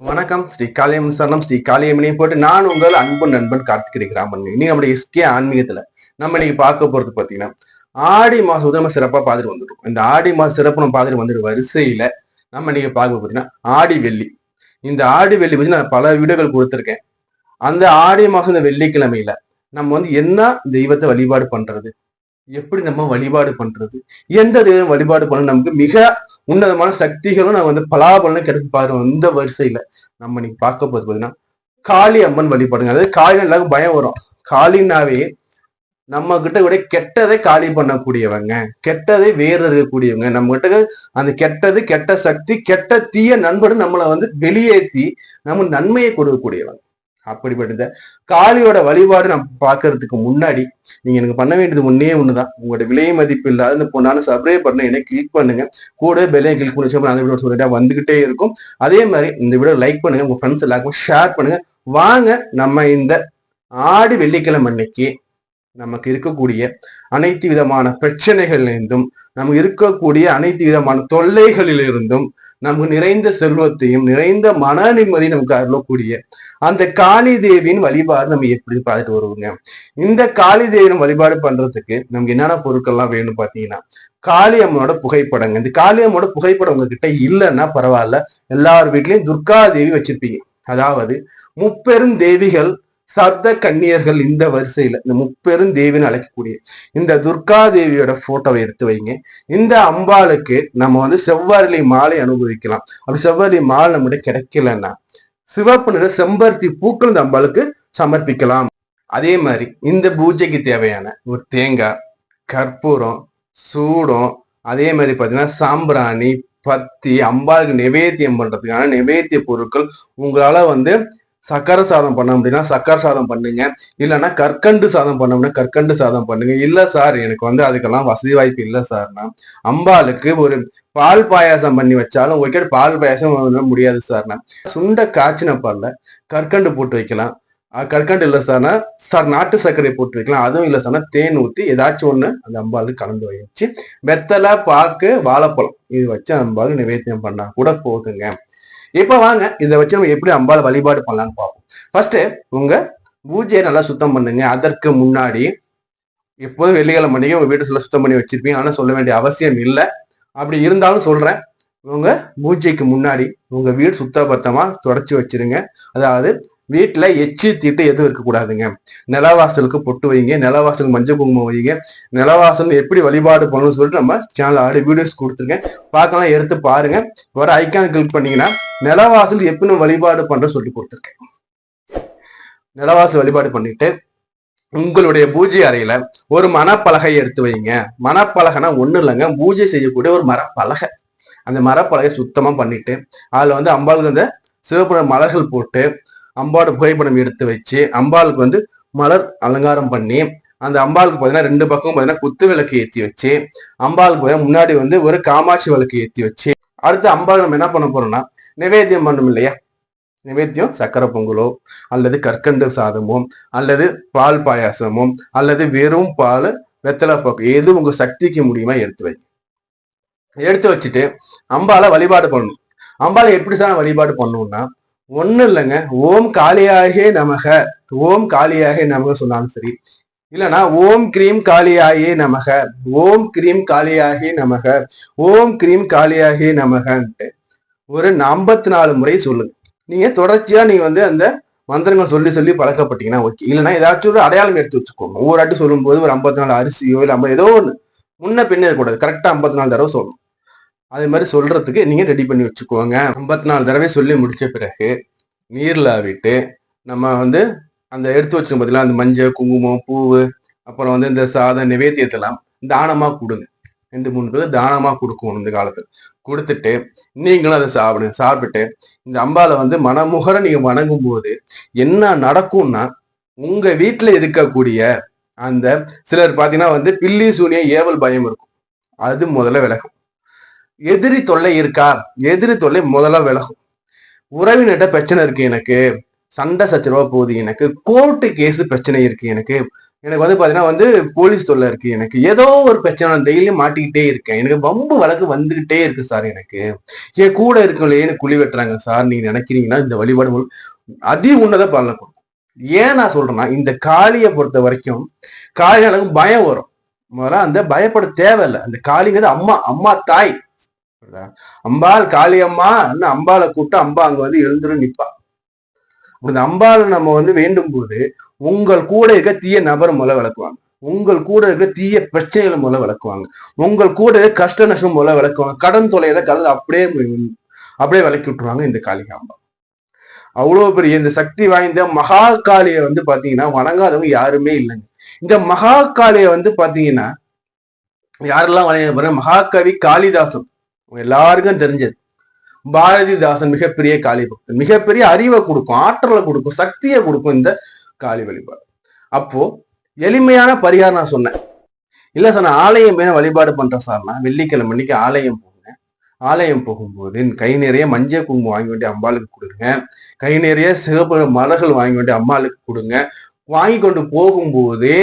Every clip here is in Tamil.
வணக்கம். ஸ்ரீ காளியம் சரணம். ஸ்ரீ காளியம்மனை போட்டு நான் உங்கள் அன்பு நண்பன் கார்த்திகிரி கிராமன் நீங்க நம்முடைய எஸ்கே ஆன்மீகத்துல நம்ம இன்னைக்கு பார்க்க போறது பாத்தீங்கன்னா ஆடி மாசம் வந்து நம்ம சிறப்பா பார்த்துட்டு வந்துருக்கோம். இந்த ஆடி மாசம் சிறப்பு நம்ம பார்த்துட்டு வந்துட்டு வரிசையில நம்ம இன்னைக்கு பார்க்க பாத்தீங்கன்னா ஆடி வெள்ளி. இந்த ஆடி வெள்ளி பத்தி நான் பல வீடுகள் கொடுத்துருக்கேன். அந்த ஆடி மாசம் இந்த வெள்ளிக்கிழமையில நம்ம வந்து என்ன தெய்வத்தை வழிபாடு பண்றது? எப்படி நம்ம வழிபாடு பண்றது? எந்த தெய்வம் வழிபாடு பண்ண நமக்கு மிக உன்னதமான சக்திகளும் நான் வந்து பலாபலனும் கிடைக்க பாருங்க இந்த வரிசையில. நம்ம இன்னைக்கு பார்க்க போது பாத்தீங்கன்னா காளி அம்மன் வழிபாடுங்க. அதாவது காளி எல்லாருக்கும் பயம் வரும். காளினாவே நம்ம கிட்ட கூட கெட்டதை காலி பண்ணக்கூடியவங்க கெட்டதை வேறு இருக்கக்கூடியவங்க நம்ம கிட்ட அந்த கெட்டது கெட்ட சக்தி கெட்ட தீய நண்பர்கள் நம்மளை வந்து வெளியேற்றி நம்ம நன்மையை கொடுக்கக்கூடியவங்க. அப்படிப்பட்ட காளியோட வழிபாடு நம்ம பார்க்கறதுக்கு முன்னாடி நீங்க எனக்கு பண்ண வேண்டியது ஒன்னே ஒண்ணுதான். உங்களோட விலை மதிப்பு இல்லாத இந்த பொண்ணான சப்ஸ்கிரைப் பண்ண என்ன கிளிக் பண்ணுங்க. கூட பெல்லை கிளிக் பண்ணி வச்சா அந்த வீடியோ சொல்லிட்டா வந்துகிட்டே இருக்கும். அதே மாதிரி இந்த வீடியோ லைக் பண்ணுங்க. உங்க ஃப்ரெண்ட்ஸ் எல்லாருக்கும் ஷேர் பண்ணுங்க. வாங்க நம்ம இந்த ஆடி வெள்ளிக்கிழமை அன்னைக்கு நமக்கு இருக்கக்கூடிய அனைத்து விதமான பிரச்சனைகள்லேருந்தும் நமக்கு இருக்கக்கூடிய அனைத்து விதமான தொல்லைகளிலிருந்தும் நமக்கு நிறைந்த செல்வத்தையும் நிறைந்த மன நிம்மதி நமக்கு அருளக்கூடிய அந்த காளி தேவியின் வழிபாடு நம்ம எப்படி பார்த்துட்டு வருவோங்க? இந்த காளி தேவியின் வழிபாடு பண்றதுக்கு நமக்கு என்னென்ன பொருட்கள்லாம் வேணும் பாத்தீங்கன்னா காளி அம்மனோட புகைப்படங்க. இந்த காளி அம்மனோட புகைப்படம் உங்ககிட்ட இல்லைன்னா பரவாயில்ல. எல்லார் வீட்லயும் துர்கா தேவி வச்சிருப்பீங்க. அதாவது முப்பெரும் தேவிகள் சப்த கன்னியர்கள் இந்த வரிசையில இந்த முப்பெரும் தேவின்னு அழைக்கக்கூடிய இந்த துர்கா தேவியோட போட்டோவை எடுத்து வைங்க. இந்த அம்பாளுக்கு நம்ம வந்து செவ்வாரிலை மாலை அனுபவிக்கலாம். அப்படி செவ்வாரிலை மாலை நம்மகிட்ட கிடைக்கலன்னா சிவப்பு நிற செம்பருத்தி பூக்கள் இந்த அம்பாளுக்கு சமர்ப்பிக்கலாம். அதே மாதிரி இந்த பூஜைக்கு தேவையான ஒரு தேங்காய் கற்பூரம் சூடம் அதே மாதிரி பார்த்தீங்கன்னா சாம்பிராணி பத்தி அம்பாளுக்கு நிவேத்தியம் பண்றதுக்கான நிவேத்திய பொருட்கள் உங்களால வந்து சக்கரை சாதம் பண்ண முடியும்னா சக்கரை சாதம் பண்ணுங்க. இல்லைன்னா கற்கண்டு சாதம் பண்ண அப்படின்னா கற்கண்டு சாதம் பண்ணுங்க. இல்லை சார் எனக்கு வந்து அதுக்கெல்லாம் வசதி வாய்ப்பு இல்லை சார்னா அம்பாளுக்கு ஒரு பால் பாயாசம் பண்ணி வச்சாலும் ஓகே பால் பாயாசம் முடியாது சார்னா சுண்டை காய்ச்சின பால்ல கற்கண்டு போட்டு வைக்கலாம். கற்கண்டு இல்லை சார்னா சார் நாட்டு சர்க்கரை போட்டு வைக்கலாம். அதுவும் இல்லை சார்னா தேன் ஊற்றி ஏதாச்சும் ஒன்று அந்த அம்பாளுக்கு கலந்து வச்சு வெத்தலை பாக்கு வாழைப்பழம் இது வச்சு அம்பாளுக்கு நிவேத்தியம் பண்ணா கூட போதுங்க. இப்ப வாங்க இதை வச்சு நம்ம எப்படி அம்பாள் வழிபாடு பண்ணலாம்னு பார்ப்போம். ஃபர்ஸ்ட் உங்க பூஜையை நல்லா சுத்தம் பண்ணுங்க. அதற்கு முன்னாடி எப்போதும் வெள்ளிக்கிழமை மணிக்கு உங்க வீட்டு சொல்ல சுத்தம் பண்ணி வச்சிருப்பீங்க. ஆனா சொல்ல வேண்டிய அவசியம் இல்லை. அப்படி இருந்தாலும் சொல்றேன். உங்க பூஜைக்கு முன்னாடி உங்க வீடு சுத்தபத்தமா தொடச்சி வச்சிருங்க. அதாவது வீட்டில் எச்சி தீட்டு எதுவும் இருக்கக்கூடாதுங்க. நிலவாசலுக்கு பொட்டு வைங்க நிலவாசல் மஞ்சள் குங்குமம் வைங்க. நிலவாசல் எப்படி வழிபாடு பண்ணணும்னு சொல்லிட்டு நம்ம சேனல் ஆடி வீடியோஸ் கொடுத்துருக்கேன். பார்க்கலாம் எடுத்து பாருங்க. வர ஐக்கான் கிளிக் பண்ணீங்கன்னா நிலவாசல் எப்படி வழிபாடு பண்ணுற சொல்லி கொடுத்துருக்கேன். நிலவாசல் வழிபாடு பண்ணிட்டு உங்களுடைய பூஜை அறையில ஒரு மனப்பலகையை எடுத்து வைங்க. மனப்பலகைனா ஒன்றும் இல்லைங்க. பூஜை செய்யக்கூடிய ஒரு மரப்பலகை. அந்த மரப்பலகை சுத்தமாக பண்ணிட்டு அதில் வந்து அம்பாளுக்கு அந்த சிவப்புற மலர்கள் போட்டு அம்பாவோட புகைப்படம் எடுத்து வச்சு அம்பாளுக்கு வந்து மலர் அலங்காரம் பண்ணி அந்த அம்பாளுக்கு பார்த்தீங்கன்னா ரெண்டு பக்கம் பார்த்தீங்கன்னா குத்து விளக்கு ஏற்றி வச்சு அம்பாளுக்கு பார்த்தீங்கன்னா முன்னாடி வந்து ஒரு காமாட்சி விளக்கு ஏற்றி வச்சு அடுத்து அம்பாள் நம்ம என்ன பண்ண போறோம்னா நிவேத்தியம் பண்ணணும் இல்லையா? நிவேத்தியம் சக்கரை பொங்கலோ அல்லது கற்கண்டு சாதமோ அல்லது பால் பாயாசமோ அல்லது வெறும் பால் வெத்தலை பாக்கு எது உங்க சக்திக்கு முடியுமா எடுத்து வை. எடுத்து வச்சுட்டு அம்பாலை வழிபாடு பண்ணணும். அம்பாலை எப்படி சார் வழிபாடு பண்ணணும்னா ஒன்றும் இல்லைங்க ஓம் காளியாகே நமக. ஓம் காளியாகே நமக சொன்னாலும் சரி. இல்லைன்னா ஓம் கிரீம் காளியாயே நமக. ஓம் கிரீம் காளியாகே நமக. ஓம் கிரீம் காளியாகே நமகன்ட்டு. ஒரு ஐம்பத்தி நாலு முறை சொல்லுங்க. நீங்க தொடர்ச்சியா நீங்க வந்து அந்த மந்திரங்கள் சொல்லி சொல்லி பழக்கப்பட்டீங்கன்னா ஓகே. இல்லைன்னா ஏதாச்சும் ஒரு அடையாளம் எடுத்து வச்சுக்கோங்க. ஒவ்வொரு ஆட்டி சொல்லும்போது ஒரு ஐம்பத்தி நாலு அரிசியோ இல்லை ஐம்பது ஏதோ ஒன்று முன்ன பின்ன இருக்கக்கூடாது. கரெக்டாக ஐம்பத்தி நாலு தடவை சொல்லணும். அதே மாதிரி சொல்றதுக்கு நீங்க ரெடி பண்ணி வச்சுக்கோங்க. ஐம்பத்தி நாலு தடவை சொல்லி முடிச்ச பிறகு நீர்ல விட்டு நம்ம வந்து அந்த எடுத்து வச்சு பார்த்தீங்களா அந்த மஞ்சள் குங்குமம் பூவு அப்புறம் வந்து இந்த சாதம் நிவேத்தியத்தெல்லாம் தானமா கொடுங்க. ரெண்டு மூணு பேர் தானமா கொடுக்கணும் இந்த காலத்துல. கொடுத்துட்டு நீங்களும் அதை சாப்பிடுங்க சாப்பிட்டு இந்த அம்பாவை வந்து மனமுகர நீங்க வணங்கும் போது என்ன நடக்கும்னா உங்க வீட்டுல இருக்கக்கூடிய அந்த சிலர் பாத்தீங்கன்னா வந்து பில்லி சூனிய ஏவல் பயம் இருக்கும். அது முதல்ல விலகும். எதிரி தொல்லை இருக்கா எதிரி தொல்லை முதல்ல விலகும். உறவினர்கிட்ட பிரச்சனை இருக்கு எனக்கு. சண்டை சச்சரவா போகுது எனக்கு. கோர்ட்டு கேஸ் பிரச்சனை இருக்கு எனக்கு. எனக்கு வந்து பாத்தீங்கன்னா வந்து போலீஸ் தொல்லை இருக்கு எனக்கு. ஏதோ ஒரு பிரச்சனை நான் டெய்லியும் மாட்டிக்கிட்டே இருக்கேன். எனக்கு வம்பு வழக்கு வந்துகிட்டே இருக்கு சார் எனக்கு. என் கூட இருக்கவங்களே எனக்கு குழி வெட்டுறாங்க சார் நீங்க நினைக்கிறீங்கன்னா இந்த வழிபாடு அதி உன்னதை பலனை கொடுக்கும். ஏன் நான் சொல்றேன்னா இந்த காளியை பொறுத்த வரைக்கும் காளி எனக்கு பயம் வரும். முதல்ல அந்த பயப்பட தேவையில்லை. அந்த காளிங்கிறது அம்மா அம்மா தாய். அம்பாள் காளி அம்பாளை கூப்பிட்டு அம்பா அங்க வந்து எழுந்துரும் நிப்பா. இந்த அம்பாளை நம்ம வந்து வேண்டும் போது உங்கள் கூட இருக்க தீய நபர் முதல்ல விளக்குவாங்க. உங்கள் கூட இருக்க தீய பிரச்சனைகளை முதல்ல விளக்குவாங்க. உங்கள் கூட இருக்க கஷ்ட நஷ்டம் முதல்ல விளக்குவாங்க. கடன் தொலைத கலந்து அப்படியே அப்படியே விளக்கி விட்டுருவாங்க இந்த காளிகாம்பா. அவ்வளவு பெரிய இந்த சக்தி வாய்ந்த மகா காளியை வந்து பாத்தீங்கன்னா வணங்காதவங்க யாருமே இல்லைங்க. இந்த மகா காளியை வந்து பாத்தீங்கன்னா யாரெல்லாம் வணங்க மகாகவி காளிதாசன். எல்லாருக்கும் தெரிஞ்சது. பாரதிதாசன் மிகப்பெரிய காளி பக்தன் மிகப்பெரிய அறிவை கொடுக்கும் ஆற்றலை கொடுக்கும் சக்தியை கொடுக்கும் இந்த காளி வழிபாடு. அப்போ எளிமையான பரிகாரம் நான் சொன்னேன். இல்ல சார் நான் ஆலயம் வேணும் வழிபாடு பண்றேன் சார்னா வெள்ளிக்கிழமை அன்னைக்கு ஆலயம் போங்க ஆலயம் போகும்போது கை நிறைய மஞ்சள் குங்குமம் வாங்கி வேண்டிய அம்பாளுக்கு கொடுங்க. கை நிறைய சிவப்பு மலர்கள் வாங்கி வேண்டிய அம்பாளுக்கு கொடுங்க. வாங்கி கொண்டு போகும்போதே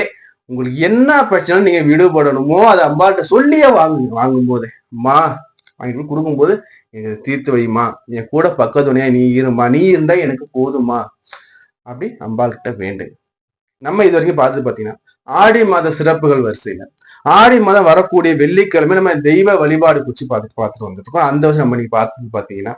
உங்களுக்கு என்ன பிரச்சனை நீங்க விடுபடணுமோ அதை அம்பாள்கிட்ட சொல்லியே வாங்குங்க வாங்கும் போதே அம்மா வாங்கிட்டு கொடுக்கும்போது தீர்த்து வைமா என் கூட பக்கத்துணையா நீ இருமா நீ இருந்தா எனக்கு போதுமா அப்படி அம்பாள்கிட்ட வேண்டு. நம்ம இது வரைக்கும் பார்த்து பார்த்தீங்கன்னா ஆடி மாத சிறப்புகள் வரிசையில ஆடி மாதம் வரக்கூடிய வெள்ளிக்கிழமை நம்ம தெய்வ வழிபாடு குறிச்சு பார்த்து பார்த்துட்டு வந்துருக்கோம் அந்த வருஷம் நம்ம நீங்க பார்த்து பார்த்தீங்கன்னா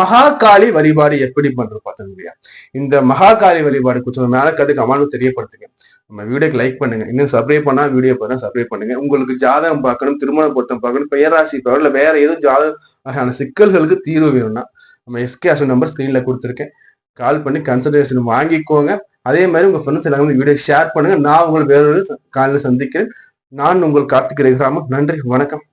மகாகாளி வழிபாடு எப்படி பண்றது பார்த்தோம் இல்லையா? இந்த மகாகாளி வழிபாடு குறிச்சு மேல கதை கமாலும் தெரியப்படுத்துங்க. நம்ம வீடியோக்கு லைக் பண்ணுங்க. இன்னும் சப்ஸ்கிரைப் பண்ணா வீடியோ பாருங்க சப்ஸ்கிரைப் பண்ணுங்க. உங்களுக்கு ஜாதகம் பார்க்கணும் திருமண பொருத்தம் பார்க்கணும் பெயராசி பார்க்கணும் இல்ல வேற ஏதோ ஜாதக சிக்கல்களுக்கு தீர்வு வேணும்னா நம்ம எஸ்கே அசன் நம்பர் ஸ்கிரீன்ல கொடுத்துருக்கேன். கால் பண்ணி கன்சல்டேஷன் வாங்கிக்கோங்க. அதே மாதிரி உங்க ஃப்ரெண்ட்ஸ் எல்லாரும் வீடியோ ஷேர் பண்ணுங்க. நான் உங்களை வேறொரு காலையில் சந்திக்கிறேன். நான் உங்கள் கார்த்திக் ராமன் நன்றி. வணக்கம்.